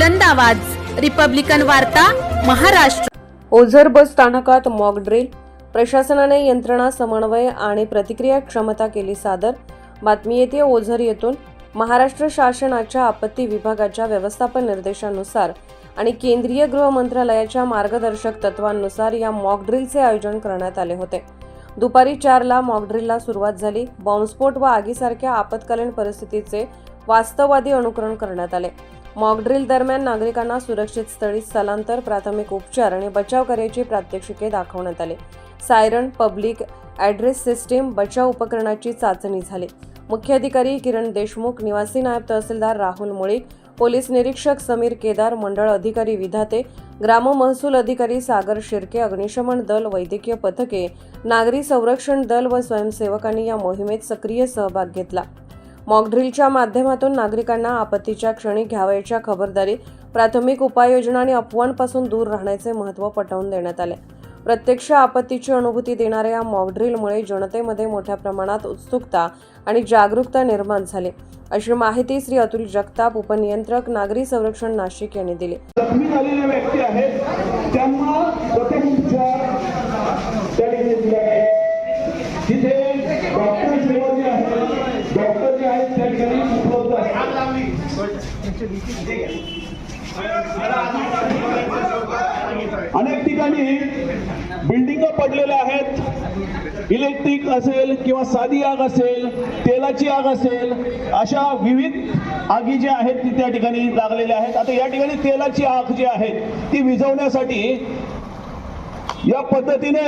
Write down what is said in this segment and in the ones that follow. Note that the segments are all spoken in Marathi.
बुलंद आवाज. रिपब्लिकन वार्ता महाराष्ट्र. ओझर बस स्थानकात मॉक ड्रिल प्रशासनाने यंत्रणा समन्वय आणि प्रतिक्रिया क्षमता केली सादर. बातमी येते ओझर येथून. महाराष्ट्र शासनाच्या आपत्ती विभागाच्या व्यवस्थापन निर्देशानुसार आणि केंद्रीय गृह मंत्रालयाच्या मार्गदर्शक तत्वांनुसार या मॉक ड्रिलचे आयोजन करण्यात आले होते. दुपारी चारला मॉकड्रिलला सुरुवात झाली. बॉम्बस्फोट व आगीसारख्या आपत्कालीन परिस्थितीचे वास्तववादी अनुकरण करण्यात आले. मॉकड्रिल दरम्यान नागरिकांना सुरक्षित स्थळी स्थलांतर प्राथमिक उपचार आणि बचाव कार्याची प्रात्यक्षिके दाखवण्यात आले. सायरन पब्लिक ॲड्रेस सिस्टीम बचाव उपकरणाची चाचणी झाली. मुख्याधिकारी किरण देशमुख निवासी नायब तहसीलदार राहुल मुळीक पोलीस निरीक्षक समीर केदार मंडळ अधिकारी विधाते ग्राम महसूल अधिकारी सागर शिर्के अग्निशमन दल वैद्यकीय पथके नागरी संरक्षण दल व स्वयंसेवकांनी या मोहिमेत सक्रिय सहभाग घेतला. मॉकड्रिलच्या माध्यमातून नागरिकांना आपत्तीच्या क्षणी घ्यावयाच्या खबरदारी प्राथमिक उपाययोजना आणि अफवांपासून दूर राहण्याचे महत्त्व पटवून देण्यात आले. प्रत्यक्ष आपत्तीची अनुभूती देणाऱ्या या मॉकड्रिलमुळे जनतेमध्ये मोठ्या प्रमाणात उत्सुकता आणि जागरूकता निर्माण झाली. अशी माहिती श्री अतुल जगताप उपनियंत्रक नागरी संरक्षण नाशिक यांनी दिली. जखमी झालेले व्यक्ती आहेत. त्यांना प्रथम उपचार त्या ठिकाणी दिले आहेत तिथे डॉक्टर सेवा जी आहे डॉक्टर जे आहेत त्या ठिकाणी उपलब्ध आहेत अनेक ठिकाणी बिल्डिंग पडलेल्या आहेत. इलेक्ट्रिक असेल किंवा साधी आग असेल तेलाची आग असेल अशा विविध आगी ज्या आहेत ती त्या ठिकाणी लागलेल्या आहेत. आता या ठिकाणी तेलाची आग जी आहे ती विझवण्यासाठी या पद्धतीने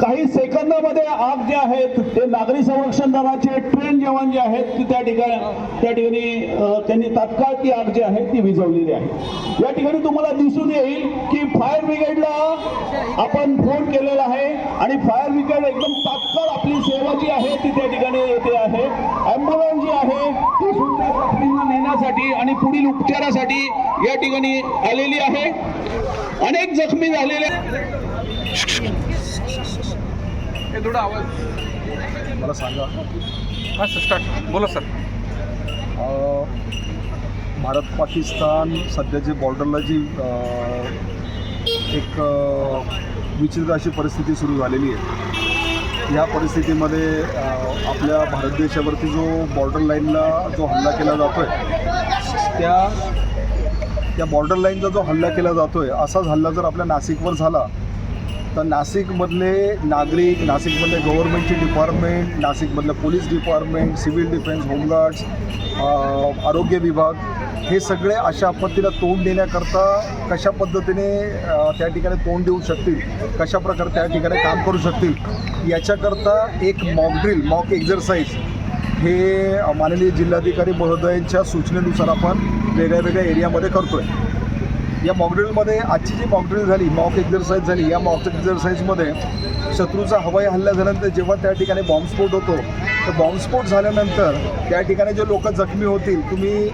काही सेकंदामध्ये आग जे आहेत ते नागरी संरक्षण दलाचे ट्रेन जवान जे आहेत ती त्या ठिकाणी त्या ठिकाणी त्यांनी तात्काळ ती आग जी आहे ती विझवलेली आहे. या ठिकाणी तुम्हाला दिसून येईल की फायर ब्रिगेडला आपण फोन केलेला आहे आणि फायर ब्रिगेड एकदम तात्काळ आपली सेवा जी आहे ती त्या ठिकाणी येते आहे. ॲम्ब्युलन्स जी आहे ती सुद्धा जखमींना नेण्यासाठी आणि पुढील उपचारासाठी या ठिकाणी आलेली आहे. अनेक जखमी झालेले हे थोडा आवाज. मला सांगा. हां सर स्टार्ट बोला सर. भारत पाकिस्तान सध्याची बॉर्डरला जी एक विचित्र अशी परिस्थिती सुरू झालेली आहे. या परिस्थितीमध्ये आपल्या भारत देशावरती जो बॉर्डर लाईनला जो हल्ला केला जातो आहे त्या त्या बॉर्डर लाईनचा जो हल्ला केला जातो आहे असाच हल्ला जर आपल्या नाशिकवर झाला तर नाशिकमधले नागरिक नाशिकमधले गव्हर्नमेंटचे department नाशिकमधलं police department civil defence home guards आरोग्य विभाग हे सगळे अशा आपत्तीला तोंड देण्याकरता कशा पद्धतीने त्या ठिकाणी तोंड देऊ शकतील कशा प्रकारे त्या ठिकाणी काम करू शकतील याच्याकरता एक मॉक ड्रिल मॉक एक्झरसाईज हे माननीय जिल्हाधिकारी महोदयांच्या सूचनेनुसार आपण वेगळ्या वेगळ्या एरियामध्ये करतो आहे या मॉकड्रिलमध्ये आजची जी मॉकड्रिल झाली मॉक एक्झरसाईज झाली या मॉक एक्झरसाईजमध्ये शत्रूचा हवाई हल्ला झाल्यानंतर जेव्हा त्या ठिकाणी बॉम्बस्फोट होतो तर बॉम्बस्फोट झाल्यानंतर त्या ठिकाणी जे लोक जखमी होतील तुम्ही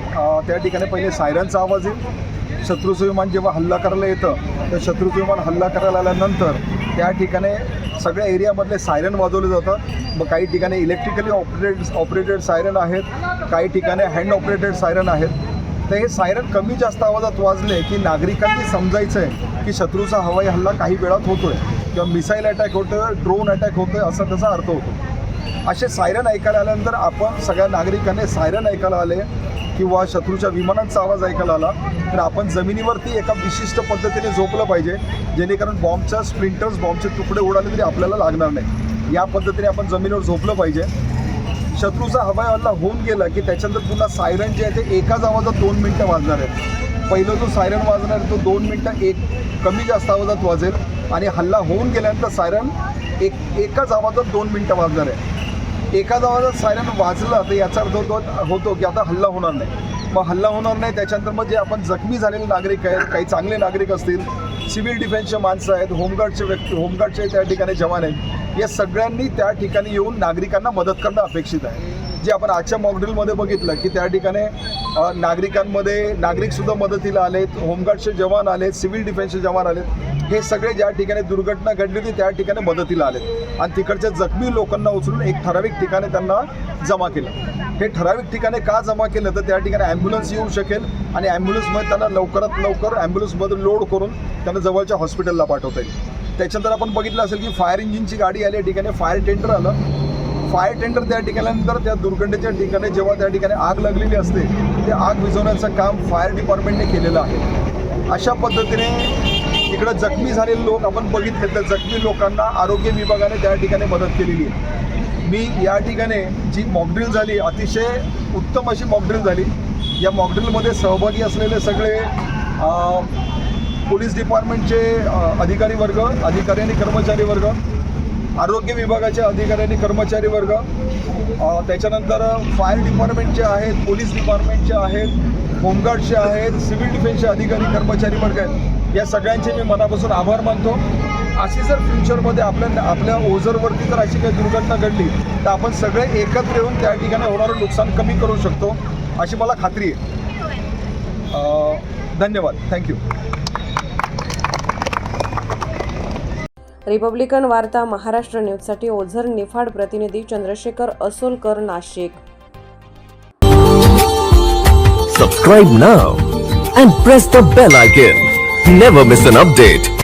त्या ठिकाणी पहिले सायरनचा आवाज येईल. शत्रूचं विमान जेव्हा हल्ला करायला येतं तर शत्रूचं विमान हल्ला करायला आल्यानंतर त्या ठिकाणी सगळ्या एरियामधले सायरन वाजवले जातात. मग काही ठिकाणी इलेक्ट्रिकली ऑपरेटेड ऑपरेटेड सायरन आहेत काही ठिकाणी हँड ऑपरेटेड सायरन आहेत. तर हे सायरन कमी जास्त आवाजात वाजले की नागरिकांनी समजायचं आहे की शत्रूचा हवाई हल्ला काही वेळात होतोय किंवा मिसाईल अटॅक होतोय ड्रोन अटॅक होतोय असा त्याचा अर्थ होतो. असे सायरन ऐकायला आल्यानंतर आपण सगळ्या नागरिकांनी सायरन ऐकायला आले किंवा शत्रूच्या विमानांचा आवाज ऐकायला आला तर आपण जमिनीवरती एका विशिष्ट पद्धतीने झोपलं पाहिजे जेणेकरून बॉम्बच्या स्प्लिंटर्स बॉम्बचे तुकडे उडाले तरी आपल्याला लागणार नाही. या पद्धतीने आपण जमिनीवर झोपलं पाहिजे. शत्रूचा हवाई हल्ला होऊन गेला की त्याच्यानंतर पुन्हा सायरन जे आहे ते एकाच आवाजात दोन मिनटं वाजणार आहेत. पहिलं जो सायरन वाजणार आहे तो दोन मिनटं एक कमी जास्त आवाजात वाजेल. आणि हल्ला होऊन गेल्यानंतर सायरन एक एकाच आवाजात दोन मिनटं वाजणार आहे. एकाच आवाजात सायरन वाजलं तर याचा अर्थ होतो होतो की आता हल्ला होणार नाही. मग हल्ला होणार नाही त्याच्यानंतर मग जे आपण जखमी झालेले नागरिक आहेत काही चांगले नागरिक असतील सिव्हिल डिफेन्सचे माणसं आहेत होमगार्डचे व्यक्ती होमगार्डचे त्या ठिकाणी जवान आहेत. या सगळ्यांनी त्या ठिकाणी येऊन नागरिकांना मदत करणं अपेक्षित आहे. जे आपण आजच्या मॉकड्रिलमध्ये बघितलं की त्या ठिकाणी नागरिकांमध्ये नागरिकसुद्धा मदतीला आलेत होमगार्डचे जवान आलेत सिव्हिल डिफेन्सचे जवान आलेत. हे सगळे ज्या ठिकाणी दुर्घटना घडली होती त्या ठिकाणी मदतीला आलेत. आणि तिकडच्या जखमी लोकांना उचलून एक ठराविक ठिकाणी त्यांना जमा केलं. हे ठराविक ठिकाणी का जमा केलं? तर त्या ठिकाणी ॲम्ब्युलन्स येऊ शकेल आणि ॲम्ब्युलन्समध्ये त्यांना लवकरात लवकर ॲम्ब्युलन्समध्ये लोड करून त्यांना जवळच्या हॉस्पिटलला पाठवता येईल. त्याच्यानंतर आपण बघितलं असेल की फायर इंजिनची गाडी आली या ठिकाणी फायर टेंडर आलं. फायर टेंडर त्या ठिकाणानंतर त्या दुर्घटनेच्या ठिकाणी जेव्हा त्या ठिकाणी आग लागलेली असते ते आग विझवण्याचं काम फायर डिपार्टमेंटने केलेलं आहे. अशा पद्धतीने इकडं जखमी झालेले लोक आपण बघितले तर जखमी लोकांना आरोग्य विभागाने त्या ठिकाणी मदत केलेली आहे. मी या ठिकाणी जी मॉकड्रिल झाली अतिशय उत्तम अशी मॉकड्रिल झाली. या मॉकड्रिलमध्ये सहभागी असलेले सगळे पोलीस डिपार्टमेंटचे अधिकारी वर्ग अधिकारी आणि कर्मचारी वर्ग आरोग्य विभागाचे अधिकारी आणि कर्मचारी वर्ग त्याच्यानंतर फायर डिपार्टमेंटचे आहेत पोलीस डिपार्टमेंटचे आहेत होमगार्डचे आहेत सिव्हिल डिफेन्सचे अधिकारी कर्मचारी वर्ग आहेत. या सगळ्यांचे मी मनापासून आभार मानतो. अशी जर फ्युचरमध्ये आपल्या आपल्या ओझरवरती जर अशी काही दुर्घटना घडली तर आपण सगळे एकत्र येऊन त्या ठिकाणी होणारं नुकसान कमी करू शकतो अशी मला खात्री आहे. धन्यवाद. थँक्यू रिपब्लिकन वार्ता महाराष्ट्र न्यूजसाठी ओझर निफाड प्रतिनिधी Chandrashekhar Asolkar Nashik Subscribe now and press the bell icon. Never miss an update.